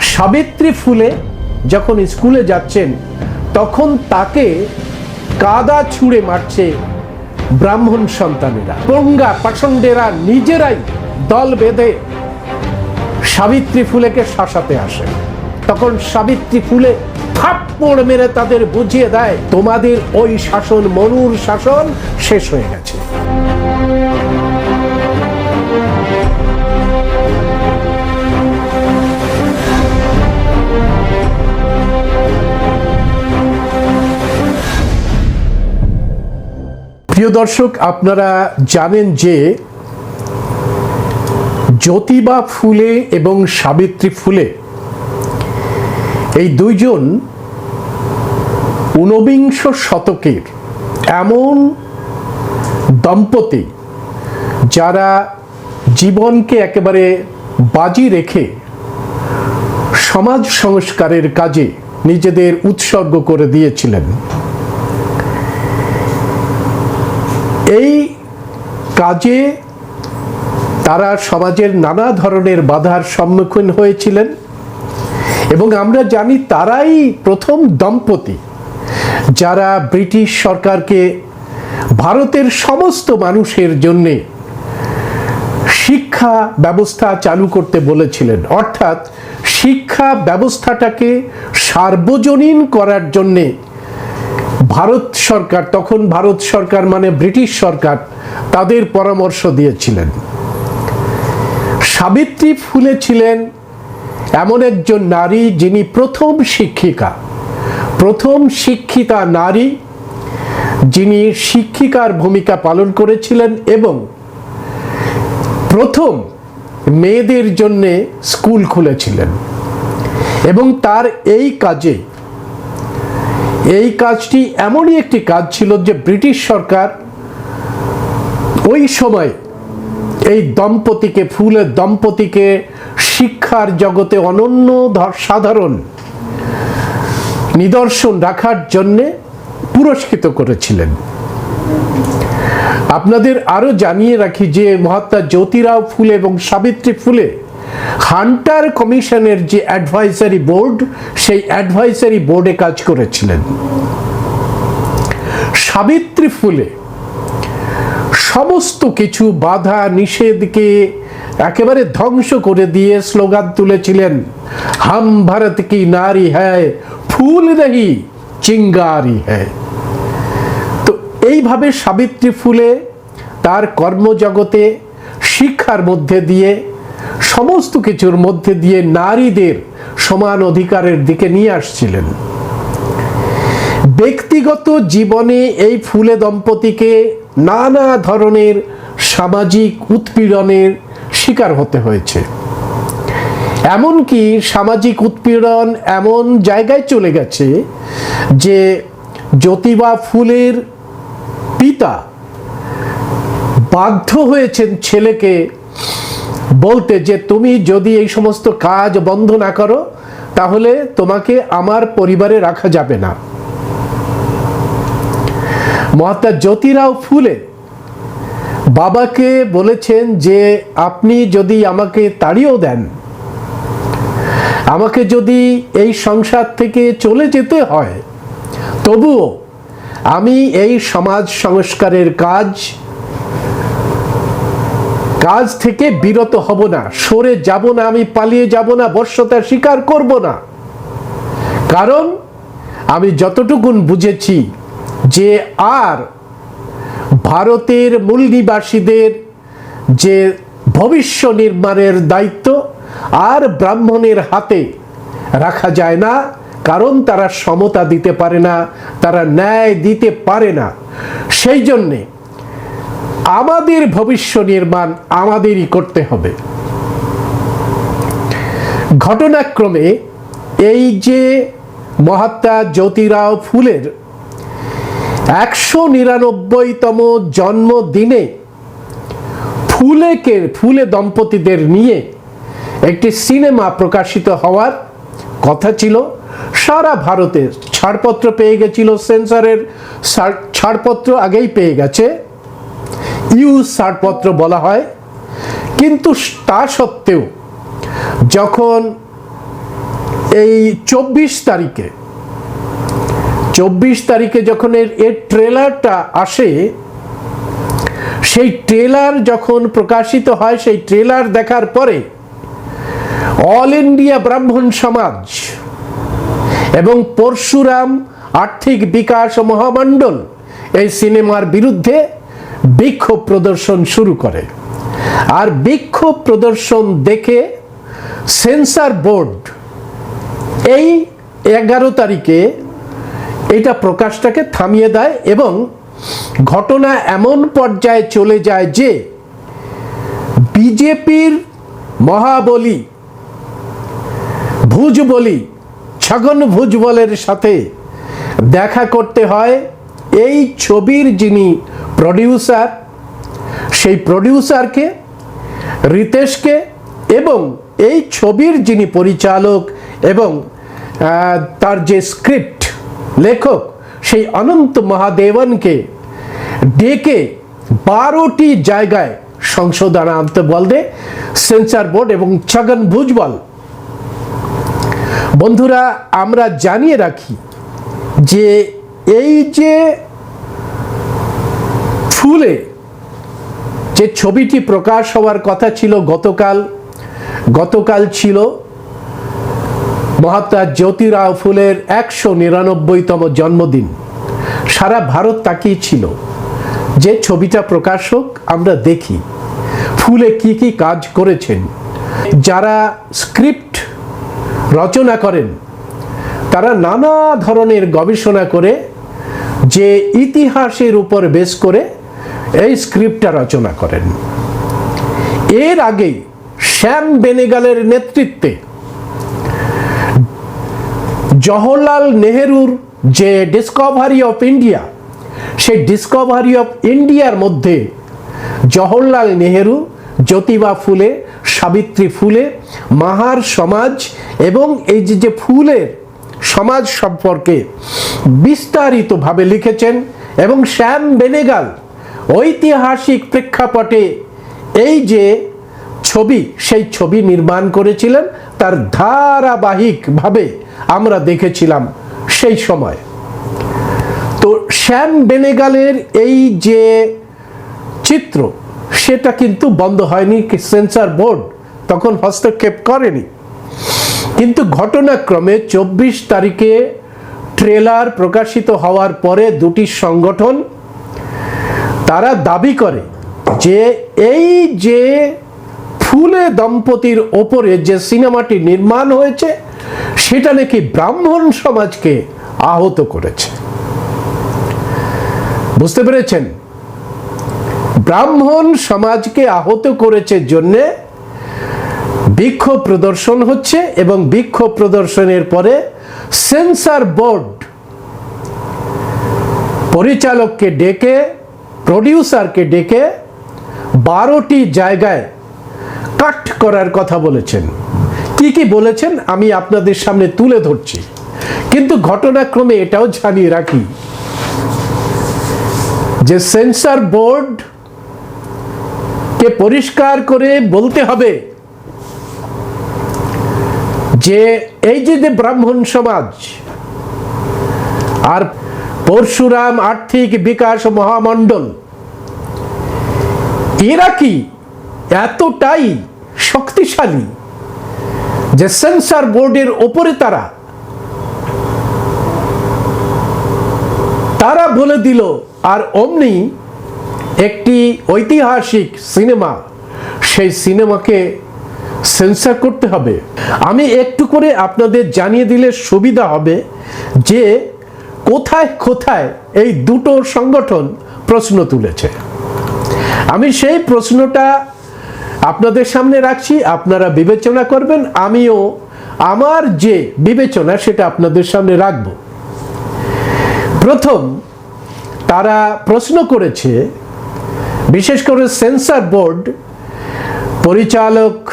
সাবিত্রী ফুলে যখন স্কুলে যাচ্ছেন, তখন তাকে কাদা ছুঁড়ে মারছে ব্রাহ্মণ সন্তানেরা। পঙ্গা পাষণ্ডেরা নিজেরাই দল বেঁধে সাবিত্রী ফুলেকে শাসাতে আসে। তখন সাবিত্রী ফুলে থাপ্পড় মেরে তাদের বুঝিয়ে দেয়, তোমাদের ওই শাসন মনুর শাসন শেষ হয়ে গেছে। প্রিয় দর্শক, আপনারা জানেন যে জ্যোতিবা ফুলে এবং সাবিত্রী ফুলে এই দুইজন ঊনবিংশ শতকের এমন দম্পতি যারা জীবনকে একেবারে বাজি রেখে সমাজ সংস্কারের কাজে নিজেদের উৎসর্গ করে দিয়েছিলেন। এই কাজে তারা সমাজের নানা ধরনের বাধার সম্মুখীন হয়েছিলেন এবং আমরা জানি তারাই প্রথম দম্পতি যারা ব্রিটিশ সরকারকে ভারতের সমস্ত মানুষের জন্যে শিক্ষা ব্যবস্থা চালু করতে বলেছিলেন। অর্থাৎ শিক্ষা ব্যবস্থাটাকে সার্বজনীন করার জন্যে ভারত সরকার, তখন ভারত সরকার মানে ব্রিটিশ সরকার, তাদের পরামর্শ দিয়েছিলেন। সাবিত্রী ফুলে ছিলেন এমন একজন নারী যিনি প্রথম শিক্ষিকা। প্রথম শিক্ষিতা নারী যিনি শিক্ষিকার ভূমিকা পালন করেছিলেন এবং প্রথম মেয়েদের জন্যে স্কুল খুলেছিলেন। এবং তার এই কাজে এই কাজটি এমনই একটি কাজ ছিল যে ব্রিটিশ সরকার ওই সময় এই দম্পতিকে, ফুলের দম্পতিকে শিক্ষার জগতে অনন্য সাধারণ নিদর্শন রাখার জন্যে পুরস্কৃত করেছিলেন। আপনাদের আরও জানিয়ে রাখি যে মহাত্মা জ্যোতিরাও ফুলে এবং সাবিত্রী ফুলে হান্টার কমিশনের যে অ্যাডভাইজারি বোর্ড, সেই অ্যাডভাইজারি বোর্ডে কাজ করেছিলেন। সাবিত্রী ফুলে সমস্ত কিছু বাধা নিষেধকে একেবারে ধ্বংস করে দিয়ে স্লোগান তুলেছিলেন, হাম ভারত কি নারী হ্যায়, ফুল রহি, চিঙ্গারি হ্যায়। তো এইভাবে সাবিত্রী ফুলে তার কর্মজগতে শিক্ষার মধ্যে দিয়ে সমস্ত কিছুর মধ্যে দিয়ে নারীদের সমান অধিকারের দিকে নিয়ে আসছিলেন। ব্যক্তিগত জীবনে এই ফুলে দম্পতিকে নানা ধরনের সামাজিক উৎপীড়নের শিকার হতে হয়েছে। এমনকি সামাজিক উৎপীড়ন এমন জায়গায় চলে গেছে যে জ্যোতিবা ফুলের পিতা বাধ্য হয়েছেন ছেলেকে বলতে যে তুমি যদি এই সমস্ত কাজ বন্ধ না করো, তাহলে তোমাকে আমার পরিবারে রাখা যাবে না। মহাত্মা জ্যোতিরাও ফুলে। বাবাকে বলেছেন যে, আপনি যদি আমাকে তাড়িয়েও দেন, আমাকে যদি এই সংসার থেকে চলে যেতে হয়, তবুও আমি এই সমাজ সংস্কারের কাজ কাজ থেকে বিরত হব না, সরে যাব না, আমি পালিয়ে যাব না, বর্ষতা স্বীকার করব না। কারণ আমি যতটুকুন বুঝেছি যে আর ভারতের মূল নিবাসীদের যে ভবিষ্য নির্মাণের দায়িত্ব, আর ব্রাহ্মণের হাতে রাখা যায় না, কারণ তারা সমতা দিতে পারে না, তারা ন্যায় দিতে পারে না। সেই জন্যে আমাদের ভবিষ্য নির্মাণ আমাদেরই করতে হবে। ঘটনাক্রমে এই যে মহাত্মা জ্যোতিরাও ফুলের একশো নিরানব্বইতম জন্মদিনে ফুলেকে ফুলে দম্পতিদের নিয়ে একটি সিনেমা প্রকাশিত হওয়ার কথা ছিল। সারা ভারতের ছাড়পত্র পেয়ে গেছিল, সেন্সরের ছাড়পত্র আগেই পেয়ে গেছে। ইউ ছাড়পত্র বলা হয়। কিন্তু তা সত্ত্বেও যখন এই চব্বিশ তারিখে চব্বিশ তারিখে যখন এর এর ট্রেলারটা আসে, সেই ট্রেলার যখন প্রকাশিত হয়, সেই ট্রেলার দেখার পরে অল ইন্ডিয়া ব্রাহ্মণ সমাজ এবং পরশুরাম আর্থিক বিকাশ মহামণ্ডল এই সিনেমার বিরুদ্ধে বিক্ষোভ প্রদর্শন শুরু করে। আর বিক্ষোভ প্রদর্শন দেখে সেন্সার বোর্ড এই এগারো তারিখে এটা প্রকাশটাকে থামিয়ে দেয় এবং ঘটনা এমন পর্যায়ে চলে যায় যে বিজেপির মহাবলী, ভুজবলি, ছগন ভুজবলের সাথে দেখা করতে হয়। এই ছবির যিনি প্রডিউসার সেই প্রডিউসারকে রিতেশকে এবং এই ছবির যিনি পরিচালক এবং তার যে স্ক্রিপ্ট লেখক, সেই অনন্ত মহাদেবনকে ডেকে বারোটি জায়গায় সংশোধন আনতে বলবে সেন্সার বোর্ড এবং ছগন ভুজবল। বন্ধুরা, আমরা জানিয়ে রাখি যে এই যে ফুলে যে ছবিটি প্রকাশ হওয়ার কথা ছিল গতকাল গতকাল ছিল মহাত্মা জ্যোতিরাও ফুলের একশো নিরানব্বইতম জন্মদিন। সারা ভারত তাকিয়ে ছিল যে ছবিটা প্রকাশ হোক, আমরা দেখি ফুলে কি কি কাজ করেছেন। যারা স্ক্রিপ্ট রচনা করেন, তারা নানা ধরনের গবেষণা করে যে ইতিহাসের উপর বেশ করে এই স্ক্রিপ্টটা রচনা করেন। এর আগেই শ্যাম বেনেগালের নেতৃত্বে জওহরলাল নেহেরুর যে ডিসকভারি অফ ইন্ডিয়া সেই ডিসকভারি অফ ইন্ডিয়ার মধ্যে জওহরলাল নেহেরু, জ্যোতিবা ফুলে, সাবিত্রী ফুলে, মাহার সমাজ এবং এই যে যে ফুলের সমাজ সম্পর্কে বিস্তারিতভাবে লিখেছেন এবং শ্যাম বেনেগাল ঐতিহাসিক প্রেক্ষাপটে এই যে ছবি, সেই ছবি নির্মাণ করেছিলেন, তার ধারাবাহিকভাবে আমরা দেখেছিলাম সেই সময়। তো শ্যাম বেনেগালের এই যে চিত্র, সেটা কিন্তু বন্ধ হয়নি, সেন্সার বোর্ড তখন হস্তক্ষেপ করেনি। কিন্তু ঘটনাক্রমে চব্বিশ তারিখে ট্রেলার প্রকাশিত হওয়ার পরে দুটি সংগঠন তারা দাবি করে যে এই যে ফুলে দম্পতির ওপরে যে সিনেমাটি নির্মাণ হয়েছে, সেটা নাকি ব্রাহ্মণ সমাজকে আহত করেছে। বুঝতে পেরেছেন? ব্রাহ্মণ সমাজকে আহত করেছে জন্যে বিক্ষোভ প্রদর্শন হচ্ছে এবং বিক্ষোভ প্রদর্শনের পরে সেন্সার বোর্ড পরিচালককে ডেকে প্রডিউসারকে ডেকে বারোটি জায়গায় কাট করার কথা বলেছেন। কি কি বলেছেন আমি আপনাদের সামনে তুলে ধরছি। কিন্তু ঘটনাক্রমে এটাও জানিয়ে রাখি যে সেন্সার বোর্ড কে পরিষ্কার করে বলতে হবে যে এই যে যে ব্রাহ্মণ সমাজ আর পরশুরাম আর্থিক বিকাশ মহামণ্ডল। এরা কি? এতটাই শক্তিশালী যে সেন্সার বোর্ডের ওপরে তারা। তারা বলে দিল, আর অমনি একটি ঐতিহাসিক সিনেমা, সেই সিনেমাকে সেন্সার করতে হবে। আমি একটু করে আপনাদের জানিয়ে দিলে সুবিধা হবে যে কোথায় কোথায় এই দুটো সংগঠন প্রশ্ন তুলেছে? আমি সেই প্রশ্নটা আপনাদের সামনে রাখছি, আপনারা বিবেচনা করবেন, আমিও আমার যে বিবেচনা সেটা আপনাদের সামনে রাখব। প্রথম, তারা প্রশ্ন করেছে, বিশেষ করে সেন্সার বোর্ড পরিচালক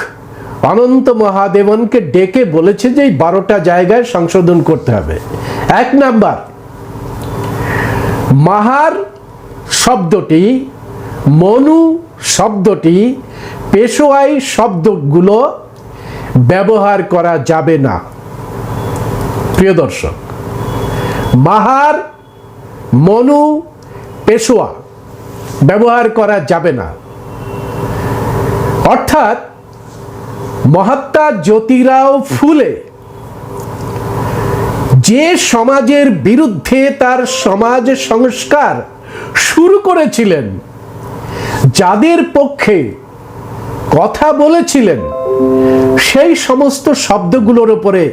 অনন্ত মহাদেবনকে ডেকে বলেছে যে এই বারোটা জায়গায় সংশোধন করতে হবে। এক নাম্বার মাহার শব্দটি, মনু শব্দটি, পেশোয়াই শব্দগুলো ব্যবহার করা যাবে না। প্রিয় দর্শক, মাহার, মনু, পেশোয়া ব্যবহার করা যাবে না। অর্থাৎ মহাত্মা জ্যোতিরাও ফুলে যে সমাজের বিরুদ্ধে তার সমাজ সংস্কার শুরু করেছিলেন, যাদের পক্ষে কথা বলেছিলেন, সেই সমস্ত শব্দগুলোর উপরে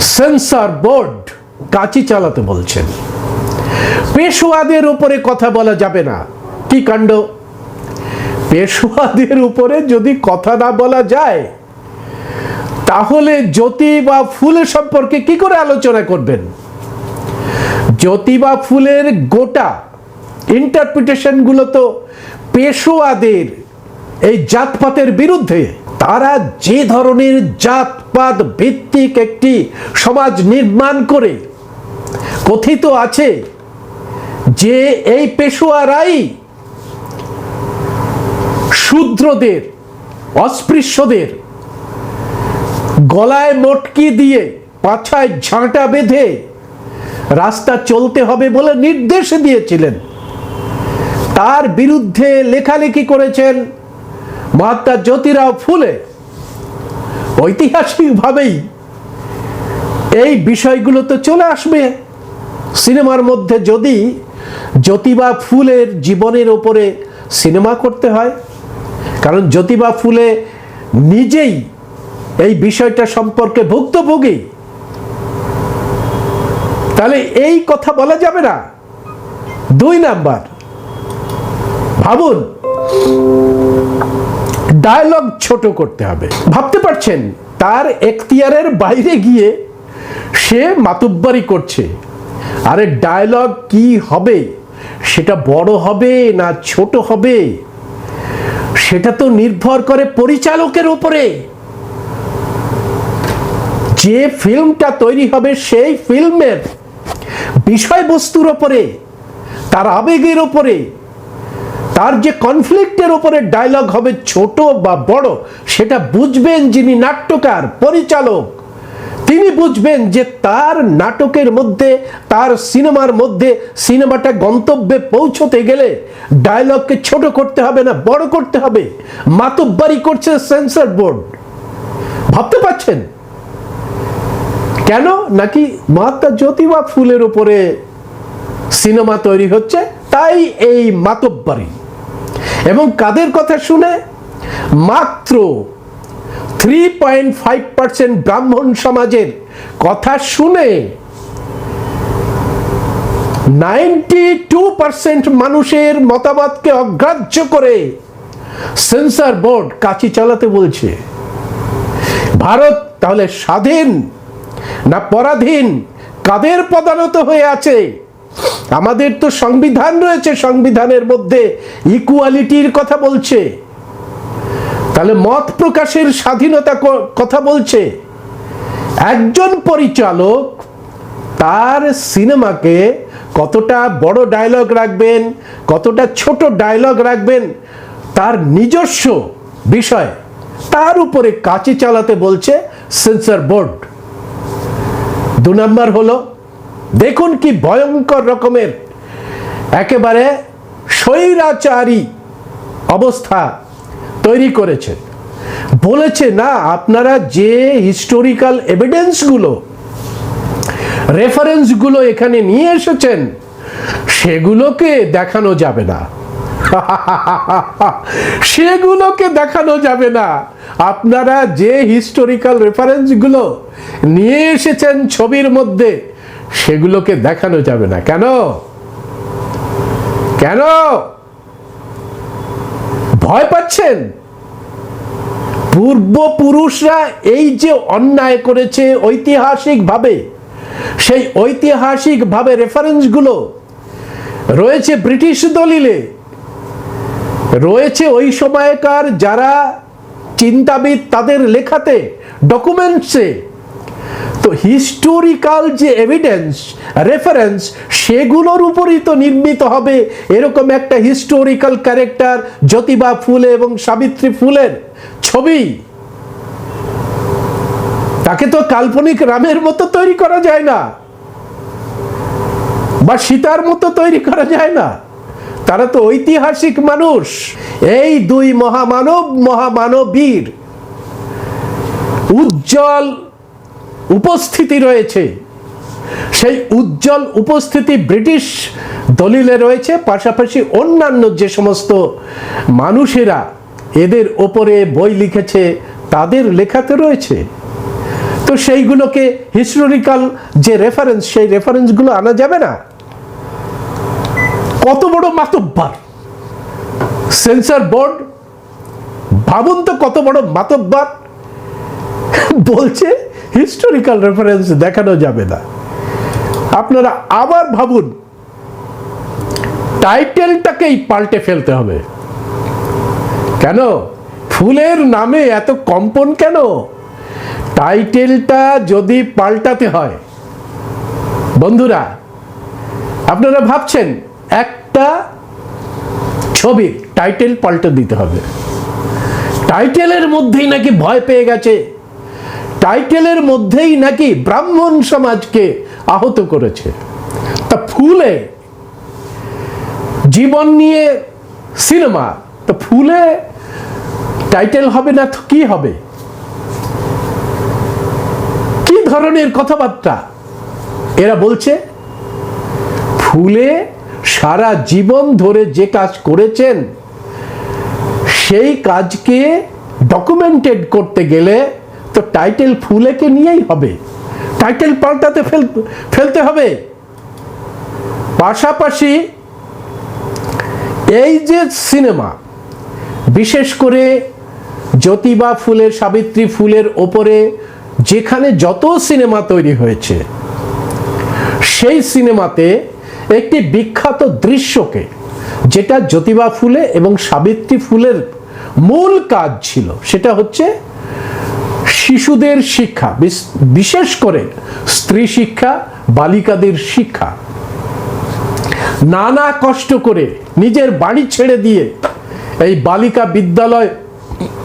সেন্সর বোর্ড কাঁচি চালাতে বলছেন। পেশোয়াদের উপরে কথা বলা যাবে না। কি কাণ্ড? পেশোয়াদের উপরে যদি কথা না বলা যায় তাহলে জ্যোতি বা ফুলের সম্পর্কে কি করে আলোচনা করবেন? জ্যোতি বা ফুলের গোটা ইন্টারপ্রিটেশনগুলো তো পেশোয়াদের এই জাতপাতের বিরুদ্ধে। তারা যে ধরনের জাতপাত ভিত্তিক একটি সমাজ নির্মাণ করে, কথিত আছে যে এই পেশোয়ারাই শূদ্রদের, অস্পৃশ্যদের গলায় মটকি দিয়ে, পাছায় ঝাঁটা বেঁধে রাস্তা চলতে হবে বলে নির্দেশ দিয়েছিলেন। তার বিরুদ্ধে লেখালেখি করেছেন মহাত্মা জ্যোতিরাও ফুলে। ঐতিহাসিকভাবেই এই বিষয়গুলো তো চলে আসবে। সিনেমার মধ্যে যদি জ্যোতিবা ফুলের জীবনের ওপরে সিনেমা করতে হয়, কারণ জ্যোতিবা ফুলে নিজেই এই বিষয়টা সম্পর্কে ভুক্তভোগী। তাহলে এই কথা বলা যাবে না। দুই নাম্বার, ভাবুন ডায়লগ ছোট করতে হবে। ভাবতে পারছেন, তার এখতিয়ারের বাইরে গিয়ে সে মাতুব্বারি করছে। আরে ডায়লগ কি হবে? সেটা বড় হবে না ছোট হবে? সেটা তো নির্ভর করে পরিচালকের উপরে। যে ফিল্মটা তৈরি হবে সেই ফিল্মের বিষয়বস্তুর ওপরে, তার আবেগের ওপরে, তার যে কনফ্লিক্টের ওপরে ডায়লগ হবে ছোট বা বড়, সেটা বুঝবেন যিনি নাট্যকার, পরিচালক, তিনি বুঝবেন যে তার নাটকের মধ্যে, তার সিনেমার মধ্যে সিনেমাটা গন্তব্যে পৌঁছতে গেলে ডায়লগকে ছোট করতে হবে না, বড় করতে হবে। মাতব্বারি করছে সেন্সর বোর্ড ভাবতে পাচ্ছেন কেন? নাকি মহাত্মা জ্যোতিবা ফুলের উপরে সিনেমা তৈরি হচ্ছে? তাই এই মাতব্বারি। এবং কাদের কথা শুনে? মাত্র থ্রি পয়েন্ট ফাইভ পার্সেন্ট ব্রাহ্মণ সমাজের কথা শুনে নাইনটি টু পার্সেন্ট মানুষের মতামতকে অগ্রাহ্য করে সেন্সর বোর্ড কাছি চালাতে বলছে। ভারত তাহলে স্বাধীন না পরাধীন, কাদের পদানত হয়ে আছে? আমাদের তো সংবিধান রয়েছে, সংবিধানের মধ্যে ইকুয়ালিটির কথা বলছে। তাহলে মত প্রকাশের স্বাধীনতা কথা বলছে। একজন পরিচালক তার সিনেমাকে কতটা বড় ডায়লগ রাখবেন, কতটা ছোট ডায়লগ রাখবেন, তার নিজস্ব বিষয়, তার উপরে কাঁচি চালাতে বলছে সেন্সর বোর্ড দু নম্বর হলো, দেখুন কি ভয়ঙ্কর রকমের একেবারে স্বৈরাচারী অবস্থা তৈরি করেছে বলেছে, না, আপনারা যে হিস্টোরিক্যাল এভিডেন্সগুলো রেফারেন্সগুলো এখানে নিয়ে এসেছেন, সেগুলোকে দেখানো যাবে না। সেগুলোকে দেখানো যাবে না। আপনারা যে হিস্টোরিক্যাল রেফারেন্সগুলো নিয়ে এসেছেন ছবির মধ্যে, সেগুলোকে দেখানো যাবে না। কেন? কেন? ভয় পাচ্ছেন? পূর্বপুরুষরা এই যে অন্যায় করেছে ঐতিহাসিকভাবে, সেই ঐতিহাসিকভাবে রেফারেন্সগুলো রয়েছে ব্রিটিশ দলিলে। রয়েছে ওই সময়কার যারা চিন্তাবিদ তাদের লেখাতে, ডকুমেন্টসে। তো হিস্টোরিক্যাল যে এভিডেন্স রেফারেন্স সেগুলোর উপরই তো নির্মিত হবে এরকম একটা হিস্টোরিক্যাল ক্যারেক্টার জ্যোতিবা ফুলে এবং সাবিত্রী ফুলের ছবি। তাকে তো কাল্পনিক রামের মতো তৈরি করা যায় না বা সীতার মতো তৈরি করা যায় না। তারা তো ঐতিহাসিক মানুষ। এই দুই মহামানব মহামানবীর উজ্জ্বল উপস্থিতি রয়েছে। সেই উজ্জ্বল উপস্থিতি ব্রিটিশ দলিলে রয়েছে, পাশাপাশি অন্যান্য যে সমস্ত মানুষেরা এদের ওপরে বই লিখেছে, তাদের লেখাতে রয়েছে। তো সেইগুলোকে হিস্টোরিক্যাল যে রেফারেন্স সেই রেফারেন্সগুলো আনা যাবে না। কত বড় মাতব্বার? সেন্সার বোর্ড, ভাবুন তো কত বড় মাতব্বার? বলছে, হিস্টোরিক্যাল রেফারেন্স দেখানো যাবে না। আপনারা আবার ভাবুন, টাইটেলটাকেই পাল্টে ফেলতে হবে। কেন? ফুলের নামে এত কম্পন কেন? টাইটেলটা যদি পাল্টাতে হয়, বন্ধুরা, আপনারা ভাবছেন একটা ছবির টাইটেল পাল্টে দিতে হবে। টাইটেলের মধ্যেই নাকি ভয় পেয়ে গেছে। টাইটেলের মধ্যেই নাকি ব্রাহ্মণ সমাজকে আহত করেছে। তা ফুলে, জীবন নিয়ে সিনেমা, তো ফুলে টাইটেল হবে না তো কি হবে? কি ধরনের কথাবার্তা? এরা বলছে, ফুলে সারা জীবন ধরে যে কাজ করেছেন, সেই কাজকে ডকুমেন্টেড করতে গেলে তো টাইটেল ফুলেকে নিয়েই হবে। টাইটেল পাল্টাতে ফেল, ফেলতে হবে। পাশাপাশি এই যে সিনেমা, বিশেষ করে জ্যোতিবা ফুলের, সাবিত্রী ফুলের ওপরে যেখানে যত সিনেমা তৈরি হয়েছে, সেই সিনেমাতে একটি বিখ্যাত দৃশ্যকে, যেটা জ্যোতিবা ফুলে এবং সাবিত্রী ফুলের মূল কাজ ছিল, সেটা হচ্ছে শিশুদের শিক্ষা, বিশ- বিশেষ করে স্ত্রী শিক্ষা, বালিকাদের শিক্ষা। নানা কষ্ট করে নিজের বাড়ি ছেড়ে দিয়ে এই বালিকা বিদ্যালয়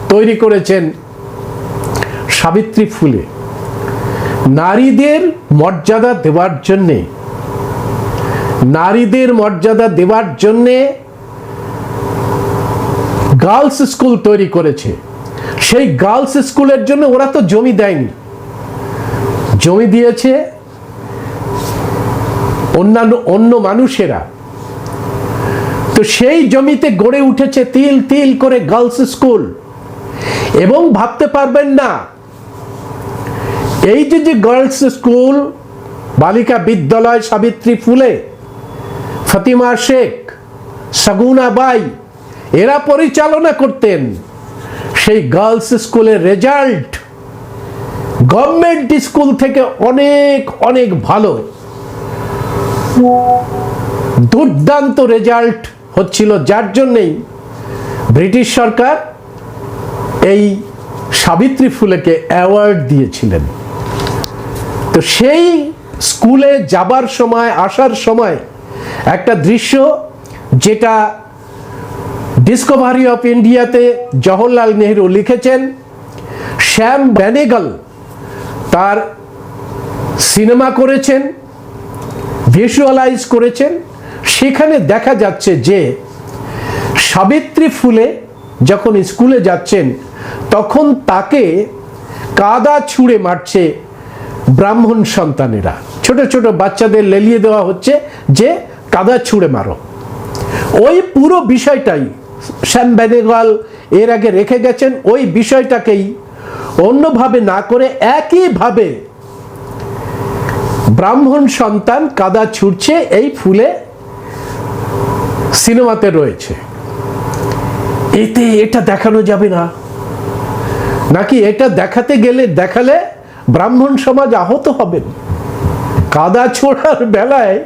তৈরি করেছেন সাবিত্রী ফুলে। নারীদের মর্যাদা দেওয়ার জন্যে নারীদের মর্যাদা দেওয়ার জন্যে গার্লস স্কুল তৈরি করেছে। সেই গার্লস স্কুলের জন্য ওরা তো জমি দেয়নি। জমি দিয়েছে অন্যান্য, অন্য মানুষেরা। তো সেই জমিতে গড়ে উঠেছে তিল তিল করে গার্লস স্কুল। এবং ভাবতে পারবেন না, এই যে যে গার্লস স্কুল, বালিকা বিদ্যালয়, সাবিত্রী ফুলে ফতিমা শেখ, সগুনা বাই, এরা পরিচালনা করতেন। সেই গার্লস স্কুলের রেজাল্ট গভর্নমেন্ট স্কুল থেকে অনেক অনেক ভালো। দুর্দান্ত রেজাল্ট হচ্ছিল যার জন্যেই ব্রিটিশ সরকার এই সাবিত্রী ফুলেকে অ্যাওয়ার্ড দিয়েছিলেন। তো সেই স্কুলে যাবার সময়, আসার সময় একটা দৃশ্য যেটা ডিসকভারি অফ ইন্ডিয়াতে জওহরলাল নেহরু লিখেছেন। শ্যাম ব্যানেগল তার সিনেমা করেছেন ভিজুয়ালাইজ করেছেন। সেখানে দেখা যাচ্ছে যে সাবিত্রী ফুলে যখন স্কুলে যাচ্ছেন, তখন তাকে কাদা ছুঁড়ে মারছে ব্রাহ্মণ সন্তানেরা। ছোট ছোট বাচ্চাদের লেলিয়ে দেওয়া হচ্ছে যে কাদা ছুঁড়ে মারো। ওই পুরো বিষয়টাই শ্যাম বেনেগাল এর আগে রেখে গেছেন, ওই বিষয়টাকেই অন্যভাবে না করে একইভাবে ব্রাহ্মণ সন্তান কাদা ছুটছে এই ফুলে সিনেমাতে রয়েছে। এতে এটা দেখানো যাবে না। নাকি এটা দেখাতে গেলে, দেখালে ব্রাহ্মণ সমাজ আহত হবেন? কাদা ছোড়ার বেলায়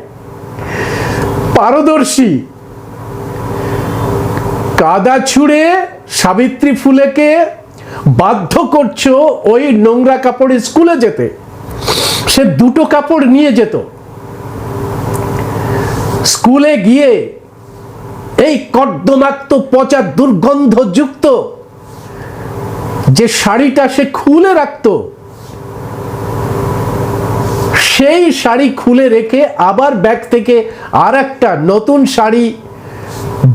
পারদর্শী। কাদা ছুঁড়ে সাবিত্রী ফুলেকে বাধ্য করছ ওই নোংরা কাপড় স্কুলে যেতে। সে দুটো কাপড় নিয়ে যেত। স্কুলে গিয়ে এই কর্দমাক্ত পচা দুর্গন্ধযুক্ত যে শাড়িটা সে খুলে রাখতো সেই শাড়ি খুলে রেখে আবার ব্যাগ থেকে আর একটা নতুন শাড়ি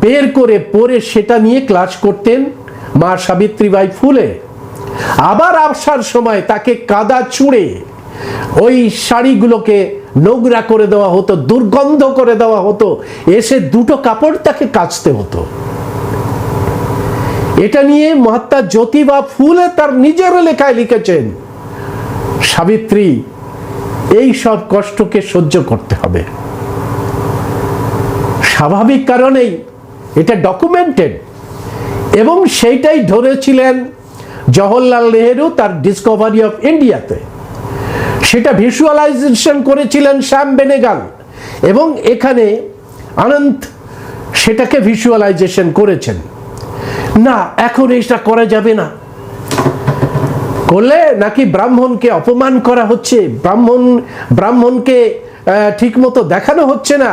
বের করে পরে সেটা নিয়ে ক্লাস করতেন মা সাবিত্রীবাই ফুলে। আবার আসার সময় তাকে কাদা চুড়ে ওই শাড়িগুলোকে নোংরা করে দেওয়া হতো, দুর্গন্ধ করে দেওয়া হতো, এসে দুটো কাপড় তাকে কাচতে হতো। এটা নিয়ে মহাত্মা জ্যোতিবা ফুলে তার নিজের লেখায় লিখেছেন। সাবিত্রী এই সব কষ্টকে সহ্য করতে হবে। স্বাভাবিক কারণেই এটা ডকুমেন্টেড এবং সেইটাই ধরেছিলেন জওহরলাল নেহেরু তার ডিসকভারি অফ ইন্ডিয়াতে সেটা ভিজুয়ালাইজেশন করেছিলেন শ্যাম বেনেগাল। এবং এখানে আনন্দ সেটাকে ভিজুয়ালাইজেশন করেছেন। না, এখন এটা করা যাবে না। করলে নাকি ব্রাহ্মণকে অপমান করা হচ্ছে? ব্রাহ্মণ, ব্রাহ্মণকে ঠিক মতো দেখানো হচ্ছে না।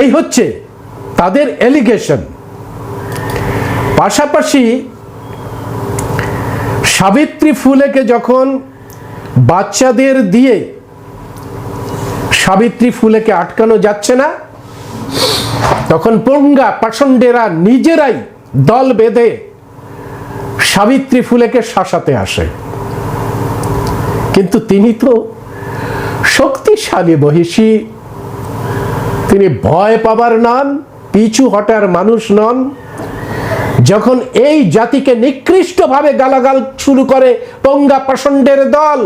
এই হচ্ছে তাদের এলিগেশন পাশাপাশি সাবিত্রী ফুলেকে যখন বাচ্চাদের দিয়ে সাবিত্রী ফুলেকে আটকানো যাচ্ছে না, তখন পঙ্গা পাষণ্ডেরা নিজেরাই দল বেঁধে সাবিত্রী ফুলেকে শাসাতে আসে। কিন্তু তিনি তো শক্তিশালী মহিষী। তিনি ভয় পাবার নন পিছু হটার মানুষ নন। যখন এই জাতিকে নিকৃষ্টভাবে গালাগাল শুরু করে পঙ্গা পাষণ্ডের দল,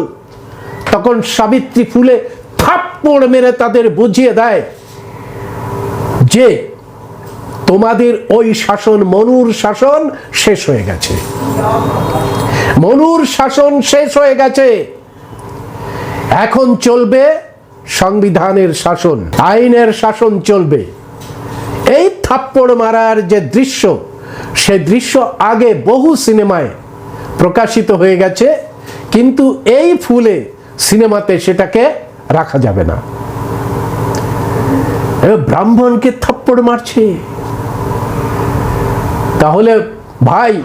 তখন সাবিত্রী ফুলে থাপ্পড় মেরে তাদের বুঝিয়ে দেয় যে তোমাদের ওই শাসন, মনুর শাসন শেষ হয়ে গেছে। মনুর শাসন শেষ হয়ে গেছে। এখন চলবে সংবিধানের শাসন, আইনের শাসন চলবে। এই থাপ্পড় মারার যে দৃশ্য, সে দৃশ্য আগে বহু সিনেমায় প্রকাশিত হয়ে গেছে, কিন্তু এই ফুলে সিনেমাতে সেটাকে রাখা যাবে না। ব্রাহ্মণকে থাপ্পড় মারছে। তাহলে ভাই,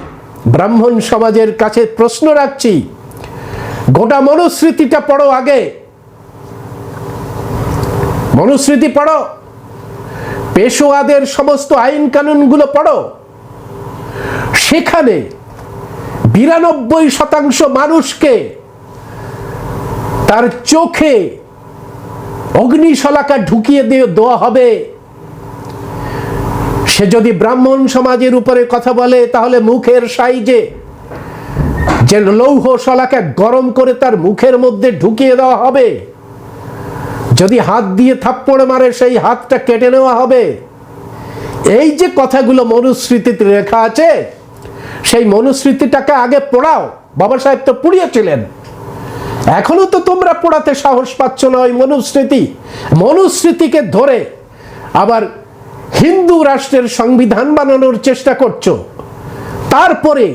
ব্রাহ্মণ সমাজের কাছে প্রশ্ন রাখছি। গোটা মনুস্মৃতিটা পড়ো আগে। মনুস্মৃতি পড়ো। পেশোয়াদের সমস্ত আইন কানুনগুলো পড়ো। সেখানে বিরানব্বই শতাংশ মানুষকে তার চোখে অগ্নিশলাকা ঢুকিয়ে দিয়ে দেওয়া হবে। সে যদি ব্রাহ্মণ সমাজের উপরে কথা বলে, তাহলে মুখের সাইজে যে লৌহ শলাকে গরম করে তার মুখের মধ্যে ঢুকিয়ে দেওয়া হবে, যদি হাত দিয়ে থাপ্পড় মারে, সেই হাতটা কেটে নেওয়া হবে। এই যে কথাগুলো মনুস্মৃতিতে লেখা আছে, সেই মনুস্মৃতিটাকে আগে পড়াও। বাবা সাহেব তো পুড়িয়েছিলেন। এখনও তো তোমরা পড়াতে সাহস পাচ্ছ না ওই মনুস্মৃতি। মনুস্মৃতিকে ধরে আবার হিন্দু রাষ্ট্রের সংবিধান বানানোর চেষ্টা করছ। তারপরে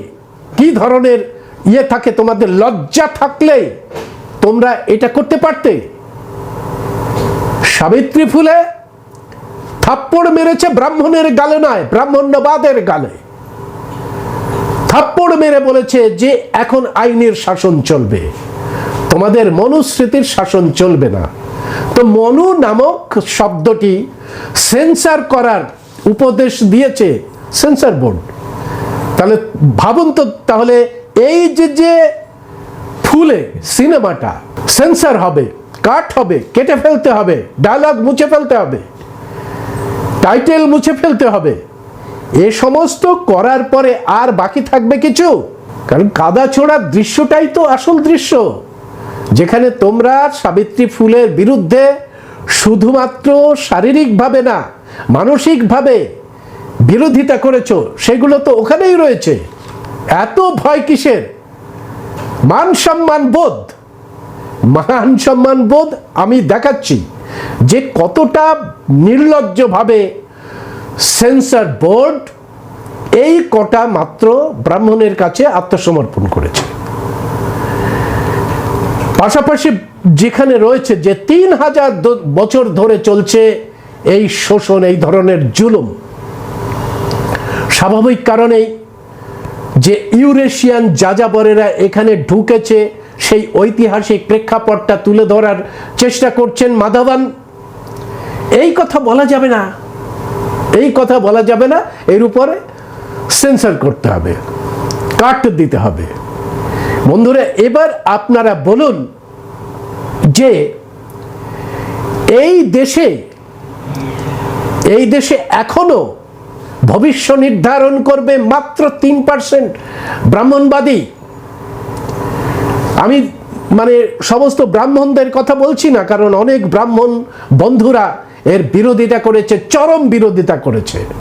কি ধরনের ইয়ে থাকে, তোমাদের লজ্জা থাকলে তোমরা এটা করতে পারতে? সাবিত্রী ফুলে থাপ্পড় মেরেছে ব্রাহ্মণের গালে নয়, ব্রাহ্মণ্যবাদের গালে। থাপ্পড় মেরে বলেছে যে এখন আইনের শাসন চলবে। তোমাদের মনুস্মৃতির শাসন চলবে না। তো মনু নামক শব্দটি সেন্সার করার উপদেশ দিয়েছে সেন্সার বোর্ড। তাহলে ভাবুন তো, তাহলে এই যে যে ফুলে সিনেমাটা সেন্সার হবে কাট হবে, কেটে ফেলতে হবে, ডায়লগ মুছে ফেলতে হবে, টাইটেল মুছে ফেলতে হবে, এ সমস্ত করার পরে আর বাকি থাকবে কিছু? কারণ কাদা ছোড়ার দৃশ্যটাই তো আসল দৃশ্য। যেখানে তোমরা সাবিত্রী ফুলের বিরুদ্ধে শুধুমাত্র শারীরিকভাবে না, মানসিকভাবে বিরোধিতা করেছ, সেগুলো তো ওখানেই রয়েছে। এত ভয় কিসের? মান সম্মান বোধ। মান সম্মান বোধ আমি দেখাচ্ছি যে কতটা নির্লজ্জভাবে সেন্সার বোর্ড এই কটা মাত্র ব্রাহ্মণের কাছে আত্মসমর্পণ করেছে। পাশাপাশি যেখানে রয়েছে যে তিন হাজার বছর ধরে চলছে এই শোষণ, এই ধরনের জুলুম। স্বাভাবিক কারণেই যে ইউরেশিয়ান যাযাবরেরা এখানে ঢুকেছে, সেই ঐতিহাসিক প্রেক্ষাপটটা তুলে ধরার চেষ্টা করছেন মাধবান। এই কথা বলা যাবে না। এই কথা বলা যাবে না। এর উপরে সেন্সর করতে হবে। কাট দিতে হবে। বন্ধুরা, এবার আপনারা বলুন যে এই দেশে এই দেশে এখনও ভবিষ্য নির্ধারণ করবে মাত্র তিন পার্সেন্ট ব্রাহ্মণবাদী। আমি মানে সমস্ত ব্রাহ্মণদের কথা বলছি না, কারণ অনেক ব্রাহ্মণ বন্ধুরা এর বিরোধিতা করেছে, চরম বিরোধিতা করেছে।